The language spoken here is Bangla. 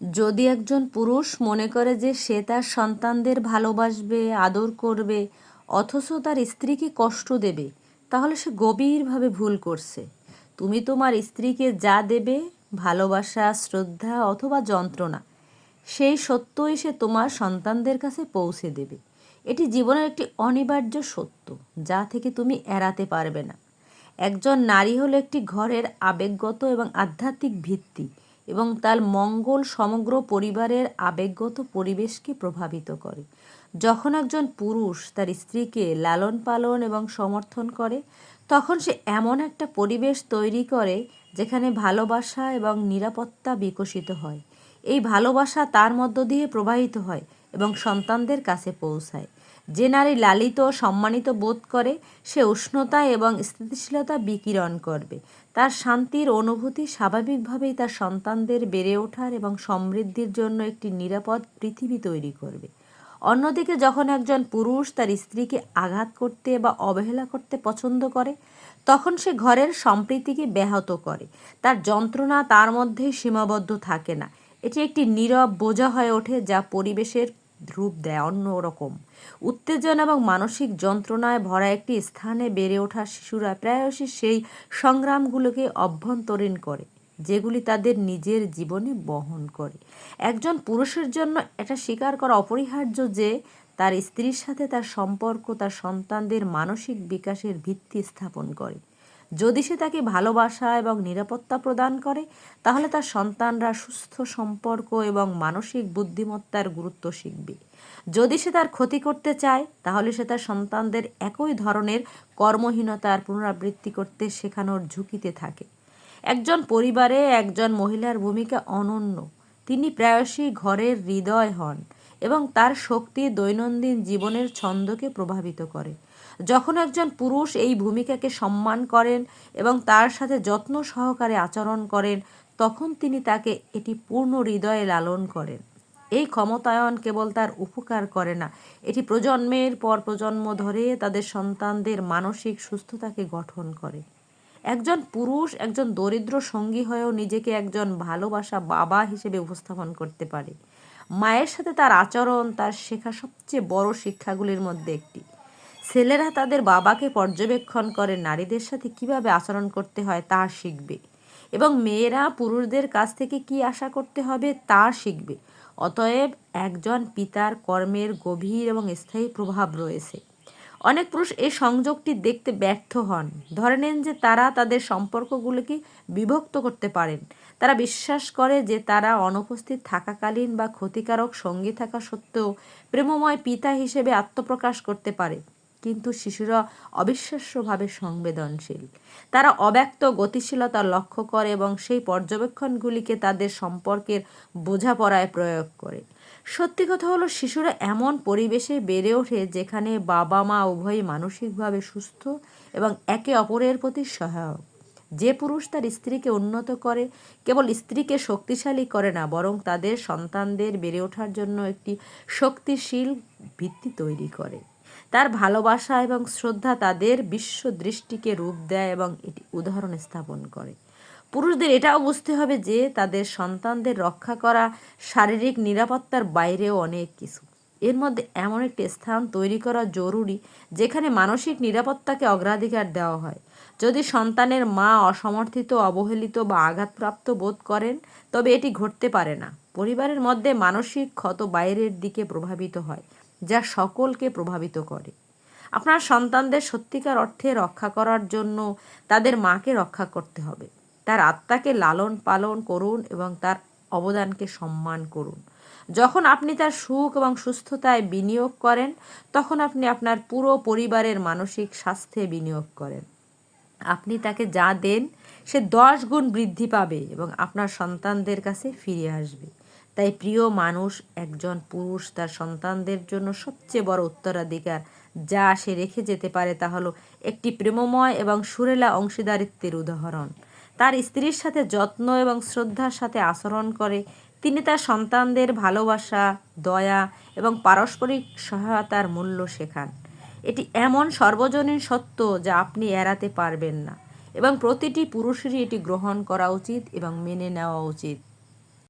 যদি একজন পুরুষ মনে করে যে সে তার সন্তানদের ভালোবাসবে, আদর করবে, অথচ তার স্ত্রীকে কষ্ট দেবে, তাহলে সে গভীরভাবে ভুল করছে। তুমি তোমার স্ত্রীকে যা দেবে, ভালোবাসা, শ্রদ্ধা অথবা যন্ত্রণা, সেই সত্যই সে তোমার সন্তানদের কাছে পৌঁছে দেবে। এটি জীবনের একটি অনিবার্য সত্য, যা থেকে তুমি এড়াতে পারবে না। একজন নারী হলো একটি ঘরের আবেগগত এবং আধ্যাত্মিক ভিত্তি এবং তার মঙ্গল সমগ্র পরিবারের আবেগগত পরিবেশকে প্রভাবিত করে। যখন একজন পুরুষ তার স্ত্রীকে লালন পালন এবং সমর্থন করে, তখন সে এমন একটা পরিবেশ তৈরি করে যেখানে ভালোবাসা এবং নিরাপত্তা বিকশিত হয়। এই ভালোবাসা তার মধ্য দিয়ে প্রবাহিত হয় এবং সন্তানদের কাছে পৌঁছায়। যে নারী লালিত ও সম্মানিত বোধ করে, সে উষ্ণতা এবং স্থিতিশীলতা বিকিরণ করবে। তার শান্তির অনুভূতি স্বাভাবিকভাবেই তার সন্তানদের বেড়ে ওঠার এবং সমৃদ্ধির জন্য একটি নিরাপদ পৃথিবী তৈরি করবে। অন্যদিকে যখন একজন পুরুষ তার স্ত্রীকে আঘাত করতে বা অবহেলা করতে পছন্দ করে, তখন সে ঘরের সম্প্রীতিকে ব্যাহত করে। তার যন্ত্রণা তার মধ্যেই সীমাবদ্ধ থাকে না। এটি একটি নীরব বোঝা হয়ে ওঠে যা পরিবেশের রূপ দেয় অন্যরকম উত্তেজনা এবং মানসিক যন্ত্রণায় ভরা একটি স্থানে বেড়ে ওঠা শিশুরা প্রায়শই সেই সংগ্রামগুলোকে অভ্যন্তরীণ করে, যেগুলি তাদের নিজের জীবনে বহন করে। একজন পুরুষের জন্য এটা স্বীকার করা অপরিহার্য যে তার স্ত্রীর সাথে তার সম্পর্ক তার সন্তানদের মানসিক বিকাশের ভিত্তি স্থাপন করে। যদি সে তাকে ভালোবাসা এবং নিরাপত্তা প্রদান করে, তাহলে তার সন্তানরা সুস্থ সম্পর্ক এবং মানসিক বুদ্ধিমত্তার গুরুত্ব শিখবে। যদি সে তার ক্ষতি করতে চায়, তাহলে সে তার সন্তানদের একই ধরনের কর্মহীনতার পুনরাবৃত্তি করতে শেখানোর ঝুঁকিতে থাকে। একজন পরিবারে একজন মহিলার ভূমিকা অনন্য। তিনি প্রায়শই ঘরের হৃদয় হন এবং তার শক্তি দৈনন্দিন জীবনের ছন্দকে প্রভাবিত করে। যখন একজন পুরুষ এই ভূমিকাকে সম্মান করেন এবং তার সাথে যত্ন সহকারে আচরণ করেন, তখন তিনি তাকে এটি পূর্ণ হৃদয়ে লালন করেন। এই ক্ষমতায়ন কেবল তার উপকার করে না, এটি প্রজন্মের পর প্রজন্ম ধরে তাদের সন্তানদের মানসিক সুস্থতাকে গঠন করে। একজন পুরুষ একজন দরিদ্র সঙ্গী হয়েও নিজেকে একজন ভালোবাসা বাবা হিসেবে উপস্থাপন করতে পারে। মায়ের সাথে তার আচরণ, তার শেখা সবচেয়ে বড় শিক্ষাগুলির মধ্যে একটি। ছেলেরা তাদের বাবাকে পর্যবেক্ষণ করে, নারীদের সাথে কীভাবে আচরণ করতে হয় তা শিখবে। এবং মেয়েরা পুরুষদের কাছ থেকে কি আশা করতে হবে তা শিখবে। অতএব একজন পিতার কর্মের গভীর এবং স্থায়ী প্রভাব রয়েছে। অনেক পুরুষ এই সংযোগটি দেখতে ব্যর্থ হন। ধরে নেন যে তারা তাদের সম্পর্কগুলোকে বিভক্ত করতে পারেন। তারা বিশ্বাস করে যে তারা অনুপস্থিত থাকাকালীন বা ক্ষতিকারক সঙ্গী থাকা সত্ত্বেও প্রেমময় পিতা হিসেবে আত্মপ্রকাশ করতে পারে। কিন্তু শিশুরা অবিশ্বাস্যভাবে সংবেদনশীল। তারা অব্যক্ত গতিশীলতা লক্ষ্য করে এবং সেই পর্যবেক্ষণগুলিকে তাদের সম্পর্কের বোঝাপড়ায় প্রয়োগ করে। সত্যি কথা হলো, শিশুরা এমন পরিবেশে বেড়ে ওঠে যেখানে বাবা মা উভয়ই মানসিকভাবে সুস্থ এবং একে অপরের প্রতি সহায়ক। যে পুরুষ তার স্ত্রীকে উন্নত করে, কেবল স্ত্রীকে শক্তিশালী করে না, বরং তাদের সন্তানদের বেড়ে ওঠার জন্য একটি শক্তিশীল ভিত্তি তৈরি করে। তার ভালোবাসা এবং শ্রদ্ধা তাদের বিশ্ব দৃষ্টিকে রূপ দেয় এবং এটি উদাহরণ স্থাপন করে। পুরুষদের এটাও বুঝতে হবে যে তাদের সন্তানদের রক্ষা করা শারীরিক নিরাপত্তার বাইরেও অনেক কিছু। এর মধ্যে এমন একটি স্থান তৈরি করা জরুরি যেখানে মানসিক নিরাপত্তাকে অগ্রাধিকার দেওয়া হয়। যদি সন্তানের মা অসমর্থিত, অবহেলিত বা আঘাতপ্রাপ্ত বোধ করেন, তবে এটি ঘটতে পারে না। পরিবারের মধ্যে মানসিক ক্ষত বাইরের দিকে প্রভাবিত হয়। যা সকলকে প্রভাবিত করে। আপনার সন্তানদের সত্যিকার অর্থে রক্ষা করার জন্য তাদের মাকে রক্ষা করতে হবে। তার আত্মাকে লালন পালন করুন এবং তার অবদানকে সম্মান করুন। যখন আপনি তার সুখ এবং সুস্থতায় বিনিয়োগ করেন, তখন আপনি আপনার পুরো পরিবারের মানসিক স্বাস্থ্যে বিনিয়োগ করেন। আপনি তাকে যা দেন, সে দশ গুণ বৃদ্ধি পাবে এবং আপনার সন্তানদের কাছে ফিরে আসবে। তাই প্রিয় মানুষ, একজন পুরুষ তার সন্তানদের জন্য সবচেয়ে বড় উত্তরাধিকার। যা সে রেখে যেতে পারে তা হলো একটি প্রেমময় এবং সুরেলা অংশীদারিত্বের উদাহরণ। তার স্ত্রীর সাথে যত্ন এবং শ্রদ্ধার সাথে আচরণ করে। তিনি তার সন্তানদের ভালোবাসা, দয়া এবং পারস্পরিক সহায়তার মূল্য শেখান। এটি এমন সর্বজনীন সত্য যা আপনি এড়াতে পারবেন না। এবং প্রতিটি পুরুষেরই এটি গ্রহণ করা উচিত এবং মেনে নেওয়া উচিত।